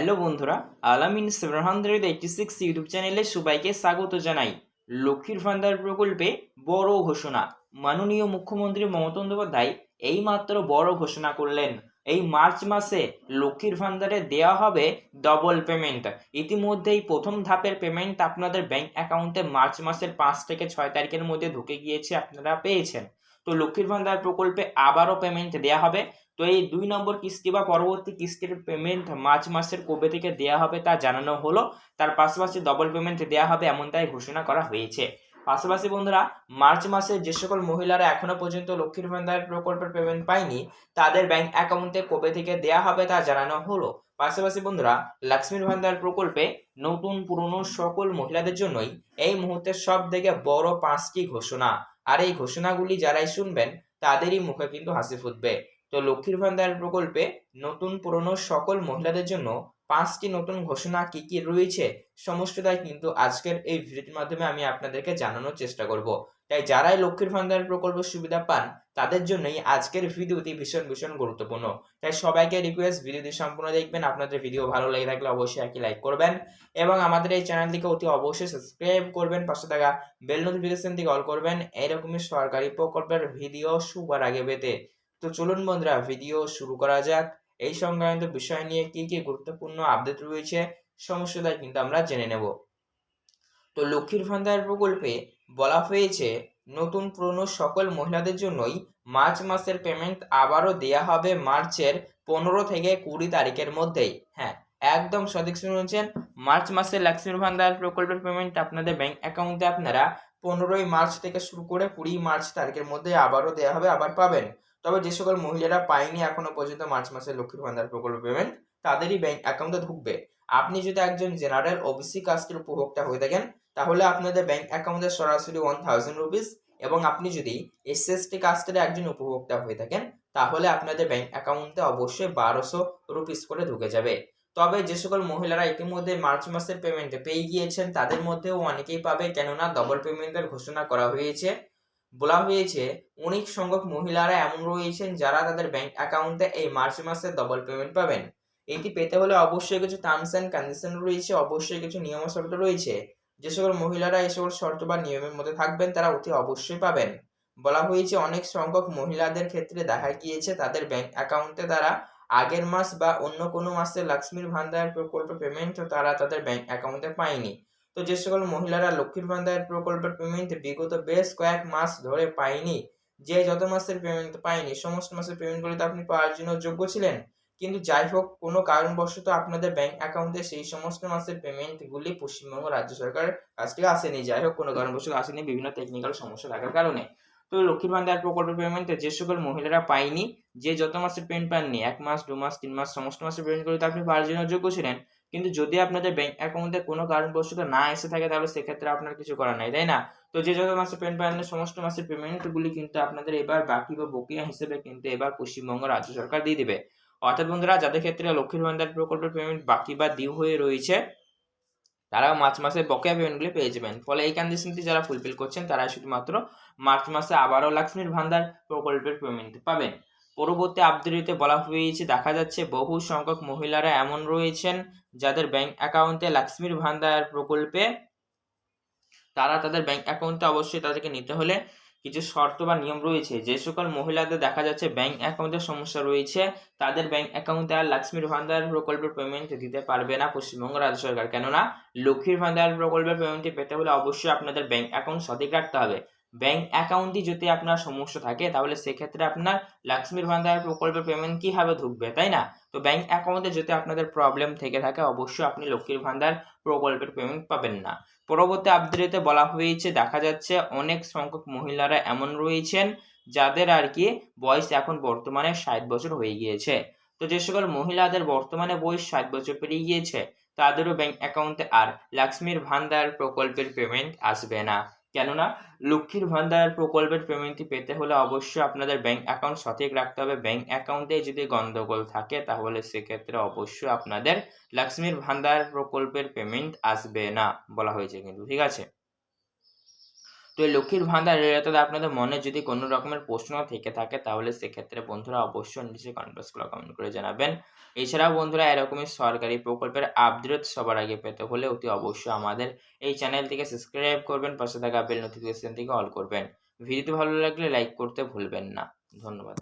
Hello বন্ধুরা, Alamin seven hundred eighty six YouTube চ্যানেলে সবাইকে স্বাগত জানাই। লক্ষ্মীর ভান্ডার প্রকল্পে বড় ঘোষণা। মাননীয় মুখ্যমন্ত্রী মমতা বন্দ্যোপাধ্যায় এইমাত্র বড় ঘোষণা করলেন। এই মার্চ মাসে লক্ষ্মীর ভান্ডারে দেওয়া হবে ডবল পেমেন্ট ইতিমধ্যেই প্রথম ধাপের পেমেন্ট আপনাদের ব্যাংক অ্যাকাউন্টে মার্চ মাসের পাঁচ থেকে ছয় তারিখের মধ্যে ঢুকে গিয়েছে, আপনারা পেয়েছেন। তো লক্ষ্মীর ভান্ডার প্রকল্পে আবারও পেমেন্ট দেওয়া হবে। তো এই দুই নম্বর কিস্তি বা পরবর্তী কিস্তির পেমেন্ট মার্চ মাসের কবে থেকে দেওয়া হবে তা জানানো হলো। তার পাশাপাশি ডবল পেমেন্ট দেওয়া হবে এমনটাই ঘোষণা করা হয়েছে। পাশাপাশি বন্ধুরা, মার্চ মাসে যে সকল মহিলারা এখনও পর্যন্ত লক্ষ্মীর ভান্ডার প্রকল্পের পেমেন্ট পায়নি, তাদের ব্যাংক অ্যাকাউন্টে কবে থেকে দেওয়া হবে তা জানানো হলো। পাশাপাশি বন্ধুরা, লক্ষ্মীর ভান্ডার প্রকল্পে নতুন পুরনো সকল মহিলাদের জন্যই এই মুহূর্তে সব থেকে বড় পাঁচটি ঘোষণা। আর এই ঘোষণাগুলি যারাই শুনবেন, তাদেরই মুখে কিন্তু হাসি ফুটবে। তো লক্ষ্মীর ভান্ডার প্রকল্পে নতুন পুরনো সকল মহিলাদের জন্য পাঁচটি নতুন ঘোষণা কি কি রয়েছে সমস্তটাই কিন্তু আজকের এই ভিডিওটির মাধ্যমে আমি আপনাদেরকে জানানোর চেষ্টা করব। তাই যারাই লক্ষ্মীর ভান্ডার প্রকল্প সুবিধা পান, তাদের জন্যই আজকের ভিডিওটি ভীষণ ভীষণ গুরুত্বপূর্ণ। তাই সবাইকে রিকোয়েস্ট ভিডিওটি সম্পূর্ণ দেখবেন, আপনাদের ভিডিও ভালো লেগে থাকলে অবশ্যই একই লাইক করবেন এবং আমাদের এই চ্যানেলটিকে অতি অবশ্যই সাবস্ক্রাইব করবেন, পাশে থাকা বেল নোটিফিকেশনটি অল করবেন। এরকমই সরকারি প্রকল্পের ভিডিও সবার আগে পেতে। তো চলুন বন্ধুরা ভিডিও শুরু করা যাক। এই সংক্রান্ত বিষয় নিয়ে কি কি গুরুত্বপূর্ণ আপডেট রয়েছে, সমস্যাটা কিন্তু আমরা জেনে নেব। তো লক্ষ্মীর ভান্ডার প্রকল্পে বলা হয়েছে, নতুন পুরনো সকল মহিলাদের জন্যই মার্চ মাসের পেমেন্ট আবারও দেয়া হবে মার্চের পনেরো থেকে কুড়ি তারিখের মধ্যেই। হ্যাঁ একদম সঠিক শুনেছেন। মার্চ মাসে লক্ষ্মীর ভান্ডার প্রকল্পের পেমেন্ট আপনাদের ব্যাংক অ্যাকাউন্টে আপনারা পনেরোই মার্চ থেকে শুরু করে কুড়ি মার্চ তারিখের মধ্যে আবারও দেওয়া হবে, আবার পাবেন। তবে যে সকল মহিলারা পায়নি এখনও পর্যন্ত মার্চ মাসে লক্ষ্মীর ভান্ডার প্রকল্প পেমেন্ট তাদেরই ব্যাংক অ্যাকাউন্টে ঢুকবে। আপনি যদি একজন জেনারেল ওবিসি কাস্টের উপভোক্তা হয়ে থাকেন, তাহলে আপনাদের ব্যাংক অ্যাকাউন্টে সরাসরি ওয়ান থাউজেন্ড রুপিস এবং আপনি যদি এস এস টি কাস্টের একজন উপভোক্তা হয়ে থাকেন, তাহলে আপনাদের ব্যাংক অ্যাকাউন্টে অবশ্যই বারোশো রুপিস করে ঢুকে যাবে। তবে যে সকল মহিলারা ইতিমধ্যে মার্চ মাসের পেমেন্ট পেয়ে গিয়েছেন, তাদের মধ্যেও অনেকেই পাবে, কেননা ডবল পেমেন্টের ঘোষণা করা হয়েছে। বলা হয়েছে, অনেক সংখ্যক মহিলারা এমন রয়েছেন যারা তাদের ব্যাংক অ্যাকাউন্টে এই মার্চ মাসে ডবল পেমেন্ট পাবেন। এটি পেতে হলে অবশ্যই কিছু টার্মস অ্যান্ড কন্ডিশন রয়েছে, অবশ্যই কিছু নিয়ম শর্ত রয়েছে। যে সকল মহিলারা এই সকল শর্ত বা নিয়মের মধ্যে থাকবেন, তারা অতি অবশ্যই পাবেন। বলা হয়েছে, অনেক সংখ্যক মহিলাদের ক্ষেত্রে দেখা গিয়েছে, তাদের ব্যাংক অ্যাকাউন্টে তারা আগের মাস বা অন্য কোনো মাসে লক্ষ্মীর ভান্ডার প্রকল্প পেমেন্ট তারা তাদের ব্যাংক অ্যাকাউন্টে পায়নি। তো যে সকল মহিলারা লক্ষ্মীর ভান্ডার প্রকল্পের পেমেন্ট বিগত বেশ কয়েক মাস ধরে পায়নি, যে যত মাসের পেমেন্ট পায়নি, সমস্ত মাসের পেমেন্টগুলি তো আপনি পাওয়ার জন্য যোগ্য ছিলেন। কিন্তু যাই হোক, কোনো কারণবশত আপনাদের ব্যাংক অ্যাকাউন্টে সেই সমস্ত মাসের পেমেন্টগুলি পশ্চিমবঙ্গ রাজ্য সরকারের কাছ থেকে আসেনি। যাই হোক, কোনো কারণবশত আসেনি, বিভিন্ন টেকনিক্যাল সমস্যা থাকার কারণে। তো লক্ষ্মীর ভান্ডার প্রকল্পের পেমেন্টে যে সকল মহিলারা পায়নি, যে যত মাসের পেমেন্ট পাননি, এক মাস, দু মাস, তিন মাস, সমস্ত মাসের পেমেন্টগুলি তো আপনি পাওয়ার জন্য যোগ্য ছিলেন। কিন্তু যদি আপনাদের ব্যাংক অ্যাকাউন্টে কোনো কারণবশত না এসে থাকে, তাহলে সেক্ষেত্রে আপনার কিছু করার নাই, তাই না? তো যে যত মাসে পেমেন্ট পান সমস্ত মাসের পেমেন্টগুলি কিন্তু আপনাদের এবার বাকি বা বকেয়া হিসেবে কিন্তু এবার পশ্চিমবঙ্গ রাজ্য সরকার দিয়ে দিবে। অর্থাৎ বন্ধুরা, যাদের ক্ষেত্রে লক্ষ্মীর ভান্ডার প্রকল্পের পেমেন্ট বাকি বা ডিউ হয়ে রয়েছে, তারাও মার্চ মাসে বকেয়া পেমেন্টগুলি পেয়ে যাবেন। ফলে এই কন্ডিশনটি যারা ফুলফিল করছেন তারা শুধুমাত্র মার্চ মাসে আবারও লক্ষ্মীর ভান্ডার প্রকল্পের পেমেন্ট পাবেন। পরবর্তী আপডেটে বলা হয়েছে, দেখা যাচ্ছে বহু সংখ্যক মহিলারা এমন রয়েছেন যাদের ব্যাংক অ্যাকাউন্টে লক্ষ্মীর ভান্ডার প্রকল্পে তারা তাদের ব্যাংক অ্যাকাউন্টে অবশ্যই তাদেরকে নিতে হলে কিছু শর্ত বা নিয়ম রয়েছে। যে সকল মহিলাদের দেখা যাচ্ছে ব্যাংক অ্যাকাউন্টের সমস্যা রয়েছে, তাদের ব্যাংক অ্যাকাউন্টে আর লক্ষ্মীর ভান্ডার প্রকল্পের পেমেন্ট দিতে পারবে না পশ্চিমবঙ্গ রাজ্য সরকার। কেননা লক্ষ্মীর ভান্ডার প্রকল্পের পেমেন্টটি পেতে হলে অবশ্যই আপনাদের ব্যাংক অ্যাকাউন্ট সঠিক রাখতে হবে। ব্যাংক অ্যাকাউন্টই যদি আপনার সমস্যা থাকে, তাহলে সেক্ষেত্রে আপনার লক্ষ্মীর ভান্ডার প্রকল্পের পেমেন্ট কীভাবে ঢুকবে, তাই না? তো ব্যাংক অ্যাকাউন্টে যদি আপনাদের প্রবলেম থেকে থাকে, অবশ্যই আপনি লক্ষ্মীর ভান্ডার প্রকল্পের পেমেন্ট পাবেন না। পরবর্তী আপডেটে বলা হয়েছে, দেখা যাচ্ছে অনেক সংখ্যক মহিলারা এমন রয়েছেন, যাদের আর কি বয়স এখন বর্তমানে ষাট বছর হয়ে গিয়েছে। তো যে সকল মহিলাদের বর্তমানে বয়স ষাট বছর পেরিয়ে গিয়েছে, তাদেরও ব্যাংক অ্যাকাউন্টে আর লক্ষ্মীর ভান্ডার প্রকল্পের পেমেন্ট আসবে না। কেননা লক্ষ্মীর ভান্ডার প্রকল্পের পেমেন্টটি পেতে হলে অবশ্যই আপনাদের ব্যাংক অ্যাকাউন্ট সঠিক রাখতে হবে। ব্যাংক অ্যাকাউন্টে যদি গন্ডগোল থাকে তাহলে সেক্ষেত্রে অবশ্যই আপনাদের লক্ষ্মীর ভান্ডার প্রকল্পের পেমেন্ট আসবে না বলা হয়েছে কিন্তু, ঠিক আছে? তো এই লক্ষ্মীর ভান্ডার রিলেটেড আপনাদের মনে যদি কোনো রকমের প্রশ্ন থেকে থাকে, তাহলে সেক্ষেত্রে বন্ধুরা অবশ্যই নিচে কনভার্স করে কমেন্ট করে জানাবেন। এছাড়াও বন্ধুরা এরকমই সরকারি প্রকল্পের আপডেট সবার আগে পেতে হলে অতি অবশ্যই আমাদের এই চ্যানেলটিকে সাবস্ক্রাইব করবেন, পাশে থাকা বেল নোটিফিকেশন থেকে অল করবেন। ভিডিওটি ভালো লাগলে লাইক করতে ভুলবেন না। ধন্যবাদ।